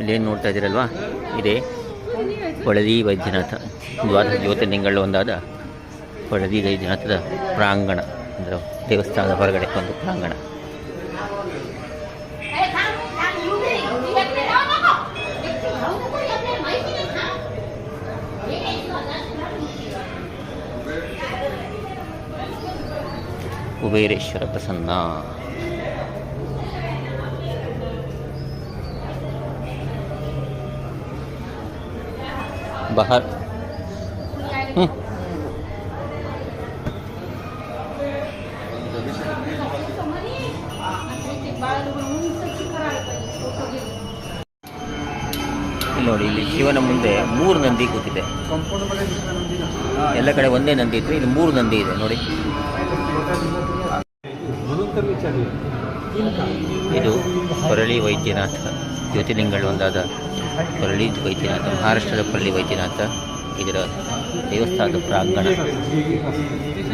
ಇಲ್ಲೇನು ನೋಡ್ತಾ ಇದ್ದೀರಲ್ವಾ? ಇದೇ ಹೊಳದಿ ವೈದ್ಯನಾಥ ದ್ವಾದಶ ಜ್ಯೋತಿರ್ಲಿಂಗಗಳು ಒಂದಾದ ಹೊಳದಿ ವೈದ್ಯನಾಥದ ಪ್ರಾಂಗಣ, ಅಂದರೆ ದೇವಸ್ಥಾನದ ಹೊರಗಡೆ ಒಂದು ಪ್ರಾಂಗಣ. ಕುಬೇರೇಶ್ವರ ಪ್ರಸನ್ನ. ಹ್ಞೂ ನೋಡಿ, ಇಲ್ಲಿ ಶಿವನ ಮುಂದೆ ಮೂರು ನಂದಿ ಕೂತಿದೆ. ಎಲ್ಲ ಕಡೆ ಒಂದೇ ನಂದಿ ಇತ್ತು, ಇಲ್ಲಿ ಮೂರು ನಂದಿ ಇದೆ, ನೋಡಿ. ಇದು ಹೊರಳಿ ವೈದ್ಯನಾಥ. ಜ್ಯೋತಿರ್ಲಿಂಗಗಳು ಒಂದಾದ ಕೊರಳಿ ವೈದ್ಯನಾಥ ಮಹಾರಾಷ್ಟ್ರದ ಕೊರಳಿ ವೈದ್ಯನಾಥ. ಇದರ ದೇವಸ್ಥಾನದ ಪ್ರಾಂಗಣ.